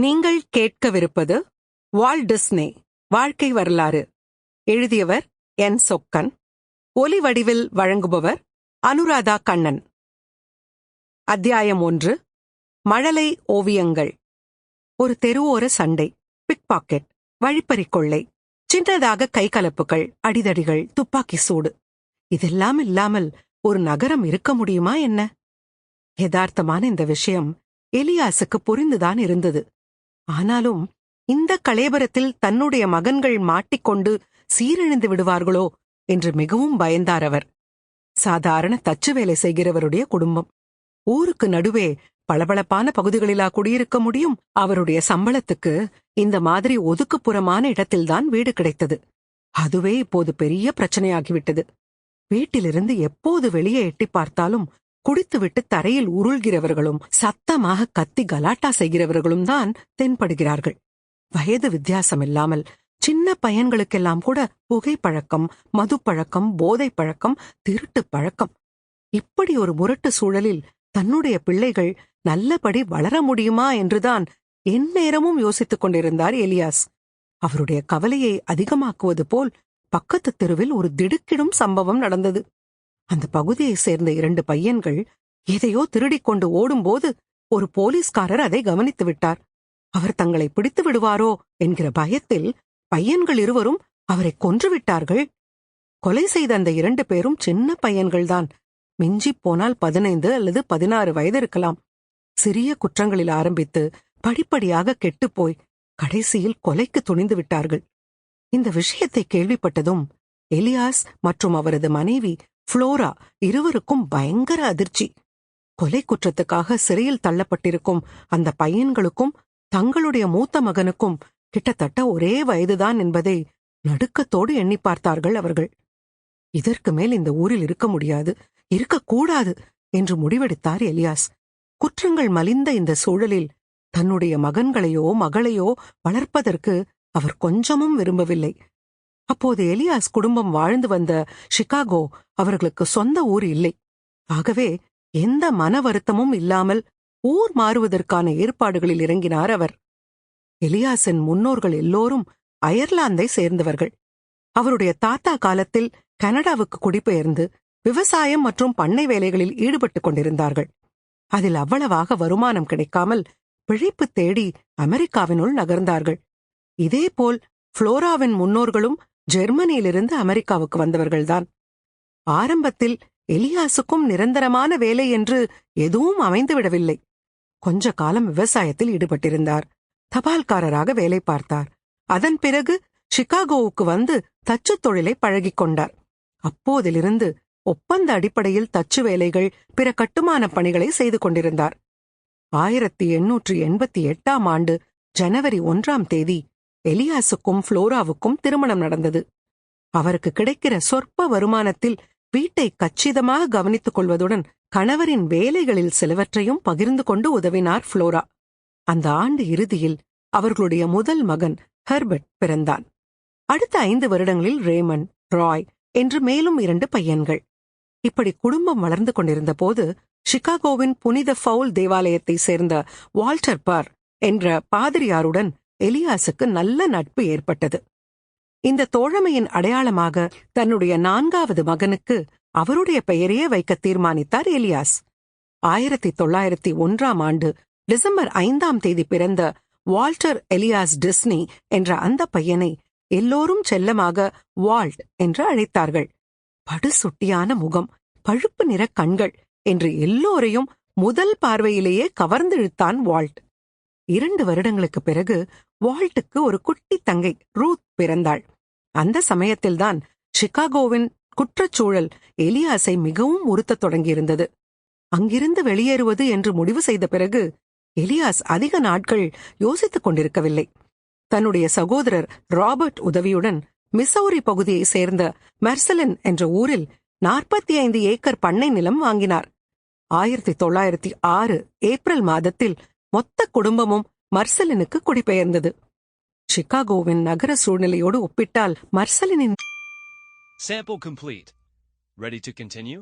நீங்கள் கேட்கவிருப்பது வால் டிஸ்னே வாழ்க்கை வரலாறு. எழுதியவர் என். சொக்கன். ஒலி வடிவில் வழங்குபவர் அனுராதா கண்ணன். அத்தியாயம் ஒன்று. மழலை ஓவியங்கள். ஒரு தெருவோர சண்டை பிக் பாக்கெட் வழிப்பறிக் கொள்ளை சின்னதாக கைகலப்புகள் அடிதடிகள் துப்பாக்கி சூடு. இதெல்லாம் இல்லாமல் ஒரு நகரம் இருக்க முடியுமா என்ன? யதார்த்தமான இந்த விஷயம் எலியாசுக்கு புரிந்துதான் இருந்தது. ஆனாலும் இந்த கலேபரத்தில் தன்னுடைய மகன்கள் மாட்டிக்கொண்டு சீரழிந்து விடுவார்களோ என்று மிகவும் பயந்தார் அவர். சாதாரண தச்சு வேலை செய்கிறவருடைய குடும்பம். ஊருக்கு நடுவே பளபளப்பான பகுதிகளிலா குடியிருக்க முடியும். அவருடைய சம்பளத்துக்கு இந்த மாதிரி ஒதுக்குப்புறமான இடத்தில்தான் வீடு கிடைத்தது. அதுவே இப்போது பெரிய பிரச்சனையாகிவிட்டது. வீட்டிலிருந்து எப்போது வெளியே எட்டி பார்த்தாலும் குடித்துவிட்டு தரையில் உருள்கிறவர்களும் சத்தமாக கத்தி கலாட்டா செய்கிறவர்களும் தான் தென்படுகிறார்கள். வயது வித்தியாசம் இல்லாமல் சின்ன பையன்களுக்கெல்லாம் கூட புகைப்பழக்கம் மதுப்பழக்கம் போதை பழக்கம் திருட்டு பழக்கம். இப்படி ஒரு முரட்டு சூழலில் தன்னுடைய பிள்ளைகள் நல்லபடி வளர முடியுமா என்றுதான் எந்நேரமும் யோசித்துக் கொண்டிருந்தார் எலியாஸ். அவருடைய கவலையை அதிகமாக்குவது போல் பக்கத்து தெருவில் ஒரு திடுக்கிடும் சம்பவம் நடந்தது. அந்த பகுதியைச் சேர்ந்த இரண்டு பையன்கள் எதையோ திருடிக் கொண்டு ஓடும்போது ஒரு போலீஸ்காரர் அதை கவனித்து விட்டார். அவர் தங்களை பிடித்து விடுவாரோ என்கிற பயத்தில் பையன்கள் இருவரும் அவரை கொன்று விட்டார்கள். கொலை செய்த அந்த இரண்டு பேரும் சின்ன பையன்கள்தான். மிஞ்சிப் போனால் பதினைந்து அல்லது பதினாறு வயது இருக்கலாம். சிறிய குற்றங்களில் ஆரம்பித்து படிப்படியாக கெட்டுப்போய் கடைசியில் கொலைக்கு துணிந்து விட்டார்கள். இந்த விஷயத்தை கேள்விப்பட்டதும் எலியாஸ் மற்றும் அவரது மனைவி புளோரா இருவருக்கும் பயங்கர அதிர்ச்சி. கொலை குற்றத்துக்காக சிறையில் தள்ளப்பட்டிருக்கும் அந்த பையன்களுக்கும் தங்களுடைய மூத்த மகனுக்கும் கிட்டத்தட்ட ஒரே வயதுதான் என்பதை நடுக்கத்தோடு எண்ணி பார்த்தார்கள் அவர்கள். இதற்கு மேல் இந்த ஊரில் இருக்க முடியாது இருக்கக்கூடாது என்று முடிவெடுத்தார் எலியாஸ். குற்றங்கள் மலிந்த இந்த சூழலில் தன்னுடைய மகன்களையோ மகளையோ வளர்ப்பதற்கு அவர் கொஞ்சமும் விரும்பவில்லை. அப்போது எலியாஸ் குடும்பம் வாழ்ந்து வந்த சிகாகோ அவர்களுக்கு சொந்த ஊர் இல்லை. ஆகவே எந்த மன வருத்தமும் இல்லாமல் ஊர் மாறுவதற்கான ஏற்பாடுகளில் இறங்கினார் அவர். எலியாஸின் முன்னோர்கள் எல்லோரும் அயர்லாந்தை சேர்ந்தவர்கள். அவருடைய தாத்தா காலத்தில் கனடாவுக்கு குடிபெயர்ந்து விவசாயம் மற்றும் பண்ணை வேலைகளில் ஈடுபட்டுக் கொண்டிருந்தார்கள். அதில் அவ்வளவாக வருமானம் கிடைக்காமல் பிழைப்பு தேடி அமெரிக்காவினுள் நகர்ந்தார்கள். இதேபோல் புளோராவின் முன்னோர்களும் ஜெர்மனியிலிருந்து அமெரிக்காவுக்கு வந்தவர்கள்தான். ஆரம்பத்தில் எலியாசுக்கும் நிரந்தரமான வேலை என்று எதுவும் அமைந்துவிடவில்லை. கொஞ்ச காலம் விவசாயத்தில் ஈடுபட்டிருந்தார். தபால்காரராக வேலை பார்த்தார். அதன் பிறகு சிகாகோவுக்கு வந்து தச்சுத் தொழிலை பழகிக் கொண்டார். அப்போதிலிருந்து ஒப்பந்த அடிப்படையில் தச்சு வேலைகள் பிற கட்டுமானப் பணிகளை செய்து கொண்டிருந்தார். ஆயிரத்தி எண்ணூற்றி எண்பத்தி எட்டாம் ஆண்டு ஜனவரி ஒன்றாம் தேதி எலியாசுக்கும் புளோராவுக்கும் திருமணம் நடந்தது. அவருக்கு கிடைக்கிற சொற்ப வருமானத்தில் வீட்டை கச்சிதமாக கவனித்துக் கொள்வதுடன் கணவரின் வேலைகளில் சிலவற்றையும் பகிர்ந்து கொண்டு உதவினார் புளோரா அந்த ஆண்டு இறுதியில் அவர்களுடைய முதல் மகன் ஹெர்பர்ட் பிறந்தான். அடுத்த ஐந்து வருடங்களில் ரேமன் ராய் என்று மேலும் இரண்டு பையன்கள். இப்படி குடும்பம் வளர்ந்து கொண்டிருந்த போது சிகாகோவின் புனித ஃபவுல் தேவாலயத்தை சேர்ந்த வால்டர் பார் என்ற பாதிரியாருடன் எலியாசுக்கு நல்ல நட்பு ஏற்பட்டது. இந்த தோழமையின் அடையாளமாக தன்னுடைய நான்காவது மகனுக்கு அவருடைய பெயரையே வைக்க தீர்மானித்தார் எலியாஸ். ஆயிரத்தி தொள்ளாயிரத்தி ஒன்றாம் ஆண்டு டிசம்பர் ஐந்தாம் தேதி பிறந்த வால்டர் எலியாஸ் டிஸ்னி என்ற அந்த பையனை எல்லோரும் செல்லமாக வால்ட் என்று அழைத்தார்கள். படுசுட்டியான முகம் பழுப்பு நிற கண்கள் என்று எல்லோரையும் முதல் பார்வையிலேயே கவர்ந்திழுத்தான் வால்ட். இரண்டு வருடங்களுக்கு பிறகு வால்ட்டுக்கு ஒரு குட்டி தங்கை ரூத் பிறந்தாள். அந்த சமயத்தில்தான் சிகாகோவின் குற்றச்சூழல் எலியாஸை மிகவும் உறுத்தத் தொடங்கியிருந்தது. அங்கிருந்து வெளியேறுவது என்று முடிவு செய்த பிறகு எலியாஸ் அதிக நாட்கள் யோசித்துக் கொண்டிருக்கவில்லை. தன்னுடைய சகோதரர் ராபர்ட் உதவியுடன் மிசௌரி பகுதியைச் சேர்ந்த மெர்சலின் என்ற ஊரில் நாற்பத்தி ஐந்து ஏக்கர் பண்ணை நிலம் வாங்கினார். ஆயிரத்தி தொள்ளாயிரத்தி ஆறு ஏப்ரல் மாதத்தில் மொத்த குடும்பமும் மர்சலினுக்கு குடிபெயர்ந்தது சிகாகோவின் நகர சூழ்நிலையோடு ஒப்பிட்டால் மர்சலினின் Sample complete. Ready to continue?